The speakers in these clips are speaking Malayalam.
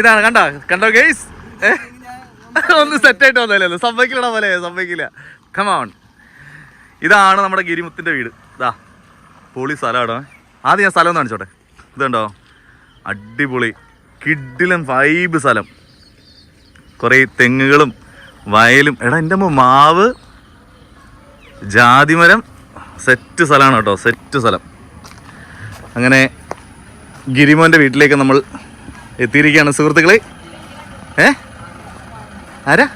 ഇതാണ് കണ്ടോ? കണ്ടോ ഗെയ്സ് ഒന്ന് സെറ്റ് ആയിട്ട് വന്നല്ലോ സംഭവിക്കില്ല പോലെ സംഭവിക്കില്ല കമാൺ ഇതാണ് നമ്മുടെ ഗിരിമുത്തിന്റെ വീട്. ഇതാ പൊളി സ്ഥലമാണോ ആദ്യം ഞാൻ സ്ഥലം ഒന്ന് കാണിച്ചോട്ടെ? ഇതുണ്ടോ അടിപൊളി കിഡിലും വൈബ് സ്ഥലം. കുറേ തെങ്ങുകളും വയലും. എടാ എന്റെ അമ്മ മാവ് ജാതിമരം സെറ്റ് സ്ഥലമാണ് കേട്ടോ സെറ്റ് സ്ഥലം. അങ്ങനെ ഗിരിമോന്റെ വീട്ടിലേക്ക് നമ്മൾ എത്തിയിരിക്കുകയാണ് സുഹൃത്തുക്കളെ. ഏ? ആരാ?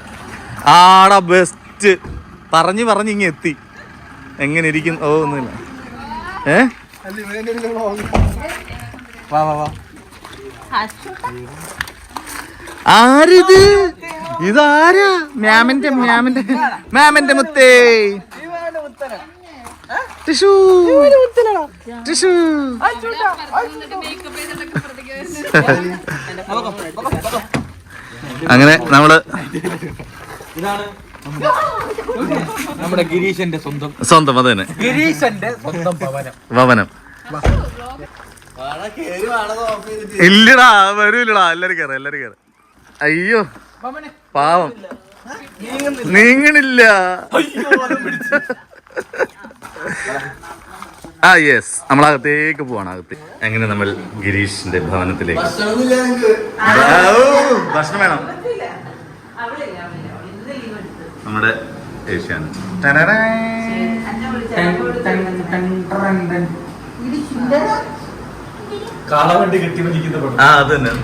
ആടാ ബെസ്റ്റ് പറഞ്ഞു പറഞ്ഞ് ഇങ്ങ് എത്തി. എങ്ങനെ ഇരിക്കും? ഓ ഒന്നുമില്ല. ഏ? വാ വാ വാ. ആരിത്? ഇതാരാ? മാമിന്റെ മാമിന്റെ മാമിന്റെ മുത്തേ. ടിഷു ടിഷു അങ്ങനെ നമ്മൾ ഇതാണ് നമ്മുടെ ഗിരീഷന്റെ സ്വന്തം സ്വന്തം അത് തന്നെ. ഗിരീഷന്റെ സ്വന്തം ഭവനം. ഭവനം. ഇല്ലടാ വരൂല്ലടാ. എല്ലാരും കയറാം എല്ലാരും കയറാം അയ്യോ. പാവം. നീങ്ങണില്ല. ആ യെസ് നമ്മൾ അകത്തേക്ക് പോവാണ് അകത്ത്. എങ്ങനെ നമ്മൾ ഗിരീഷിന്റെ ഭവനത്തിലേക്ക്? ഓ, ഭക്ഷണം വേണം. നമ്മുടെ ഏഷ്യാണ് കാളവണ്ടി കെട്ടി വലിക്കുന്ന ആ അത് തന്നെ.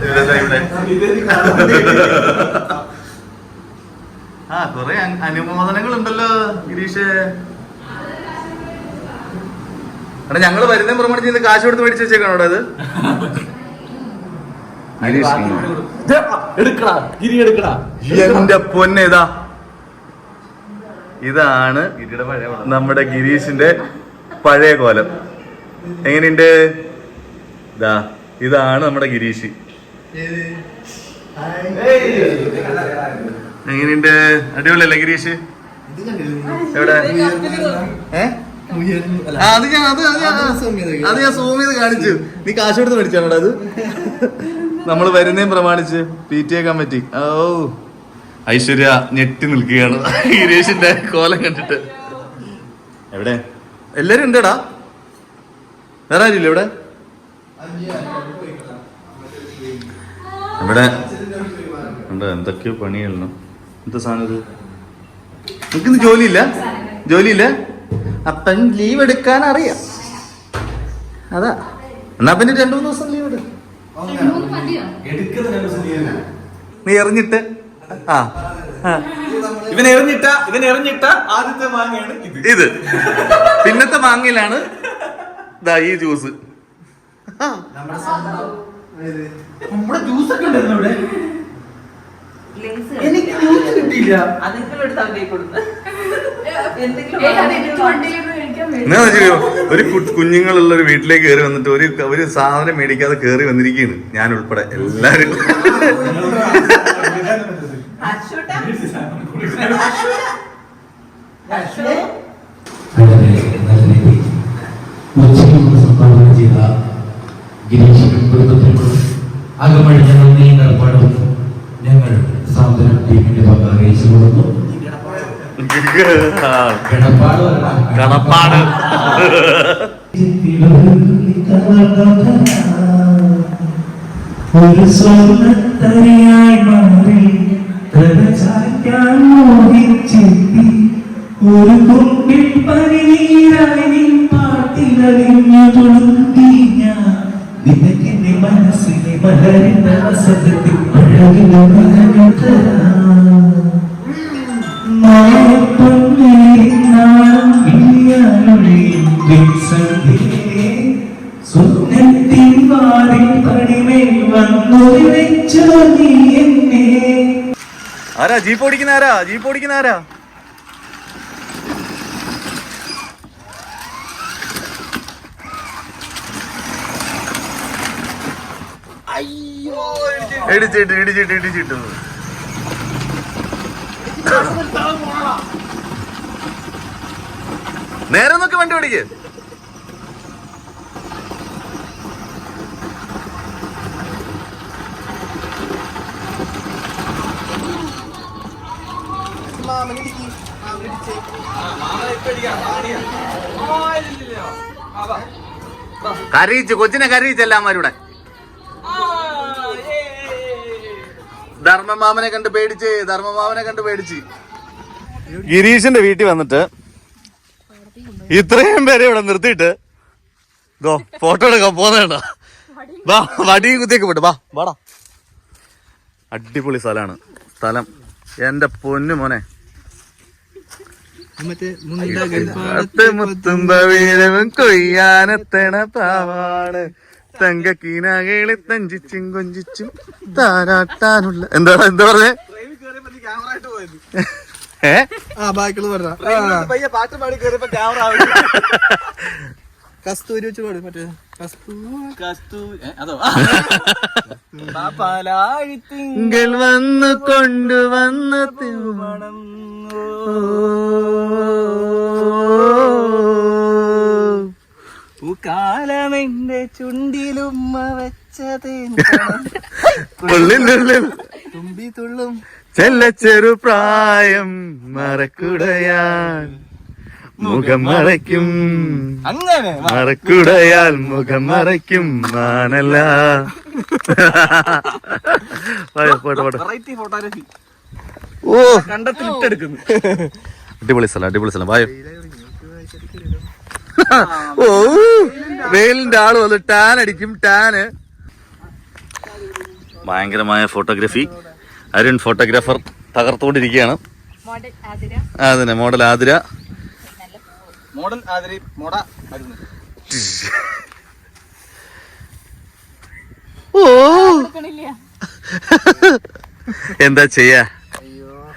ആ കൊറേ അനുമോദനങ്ങൾ ഉണ്ടല്ലോ ഗിരീഷ്. എടാ ഞങ്ങൾ വരുന്ന പ്രമാണിച്ച് ഇന്ന് കാശ് കൊടുത്ത് മേടിച്ച് വെച്ചേക്കാണോ അവിടെ അത് ഗിരീഷ് എടുക്കടാ ഗിരി എടുക്കടാ. എന്റെ പൊന്നെ ഇതാ. ഇതാണ് നമ്മുടെ ഗിരീഷിന്റെ പഴയ കോലം. എങ്ങനെയുണ്ട്? ഇതാ ഇതാണ് നമ്മുടെ ഗിരീഷ്. എങ്ങനെയുണ്ട്? അടിപൊളിയല്ലേ ഗിരീഷ്? എവിടെ? ഏ? ആ, അത് ഞാൻ അത് അത് ഞാൻ സൂം ചെയ്ത് കാണിച്ചു. നീ കാശ് കൊടുത്ത് മേടിച്ചാണോ അത്? നമ്മൾ വരുന്നേം പ്രമാണിച്ച് പി ടി എ കമ്മിറ്റി ഓ. ഐശ്വര്യ ഞെട്ടി നിൽക്കുകയാണ്. ഗിരീഷിന്റെ കോലം കണ്ടിട്ട്. എവിടെ? എല്ലാരും ഉണ്ടടാ. വേറെ ആരില്ല ഇവിടെ? ഇവിടെ ഉണ്ട്. എന്തൊക്കെയോ പണിയല്ലോ എന്താ സാധനം ഇത്? നിനക്കിന്ന് ജോലിയില്ല? ജോലിയില്ല? അപ്പം ലീവ് എടുക്കാൻ അറിയാം. അതാ. എന്നാ പിന്നെ രണ്ടു മൂന്ന് ദിവസം ലീവ് എടു നീ എറിഞ്ഞിട്ട്. ആ. ഇവൻ എറിഞ്ഞിട്ട ഇവൻ എറിഞ്ഞിട്ട ആദ്യത്തെ മാങ്ങയാണ് ഇത്. പിന്നത്തെ മാങ്ങയിലാണ് ദാ ഈ ജ്യൂസ് നമ്മുടെ ജ്യൂസ് ഒക്കെ ഉണ്ടായിരുന്നു ഇവിടെ. എനിക്ക് ജ്യൂസ് കിട്ടിയില്ല. എന്നാ ഒരു കുഞ്ഞുങ്ങളുള്ള ഒരു വീട്ടിലേക്ക് കയറി വന്നിട്ട് ഒരു ഒരു സാധനം മേടിക്കാതെ കയറി വന്നിരിക്കുകയാണ് ഞാൻ ഉൾപ്പെടെ എല്ലാരും സംഭാവന ചെയ്ത കുടുംബത്തിനും അകമഴിഞ്ഞ നന്ദിയും കടപ്പാടും ഞങ്ങൾ സാന്ത്വനം ടീമിന്റെ അറിയിച്ചു കൊടുക്കുന്നു കിടപ്പാട്. ഒരു സ്വർണത്തരിയായി മാറി ഒരു കുമ്പിൽ പരിനീരായി പാട്ടിലറിഞ്ഞു തുളുമ്പി ഞാൻ. നിനക്കെന്റെ മനസ്സിലെ മലരിന്റെ വസതത്തിൽ അഴകിലെ മകനു ആരാ? ജീപ്പ് ഓടിക്കുന്ന ആരാ? ജീപ്പ് ഓടിക്കുന്ന ആരാ? നേരെ നോക്കി വണ്ടി ഓടിക്ക്. കരയിച്ചു കൊച്ചിനെ കരയിച്ചു എല്ലാമാരുടെ ധർമ്മമാമനെ കണ്ട് പേടിച്ച് ധർമ്മമാമനെ കണ്ട് പേടിച്ച്. ഗിരീഷിന്റെ വീട്ടിൽ വന്നിട്ട് ഇത്രയും പേരെ ഇവിടെ നിർത്തിയിട്ട് ദോ ഫോട്ടോ എടുക്കാൻ പോന്നേണ്ട വാ വടിയും കുത്തിയൊക്കെ വിട്ടു വാ വാടാ. അടിപൊളി സ്ഥലമാണ്. സ്ഥലം. എന്റെ പൊന്നു മോനെ. പത്ത് മുത്തുമ്പ വീരവും കൊയ്യാനെത്തണ പാവാണ്. തങ്കക്കീനാകളെ തഞ്ചിച്ചും കൊഞ്ചിച്ചും താരാട്ടാനുള്ള എന്താ എന്താ പറഞ്ഞേ? ഏ? ആ ബാക്കിയുള്ള പറഞ്ഞ. പയ്യ പാട്ട് പാടി കയറിയപ്പോ ക്യാമറ കസ്തൂരി വെച്ച് പാടും. മറ്റേ തിങ്കൾ വന്നു കൊണ്ടുവന്ന തിരുമണം പൂക്കാലമെന്റെ ചുണ്ടിലുമ്മ വെച്ചതേ തുമ്പി തുള്ളും ചെല്ല ചെറു പ്രായം മറക്കുടയാൽ മുഖം മറയ്ക്കും. അങ്ങനെ. മറക്കുടയാൽ മുഖം മറയ്ക്കും. മാനല്ല. ഓ. കണ്ടത്തിൽ ഇട്ടെടുക്കുന്നു. അടിപൊളി സ്ഥലം അടിപൊളി സ്ഥലം. വായോ. ഓ. വെയിലിന്റെ ആൾ വന്ന് ടാൻ അടിക്കും ടാന് ഭയങ്കരമായ ഫോട്ടോഗ്രാഫി. അരുൺ ഫോട്ടോഗ്രാഫർ തകർത്തുകൊണ്ടിരിക്കുകയാണ്. അതന്നെ മോഡൽ ആതിര. മോഡൽ ആദരി മോഡ ആയിരുന്നു ഓ. എന്താ ചെയ്യാ?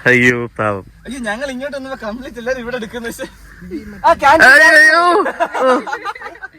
അയ്യോ. പാവം. അയ്യോ ഞങ്ങൾ ഇങ്ങോട്ട് വന്നപ്പോ കംപ്ലീറ്റ് എല്ലാരും ഇവിടെ എടുക്കുന്ന അയ്യോ.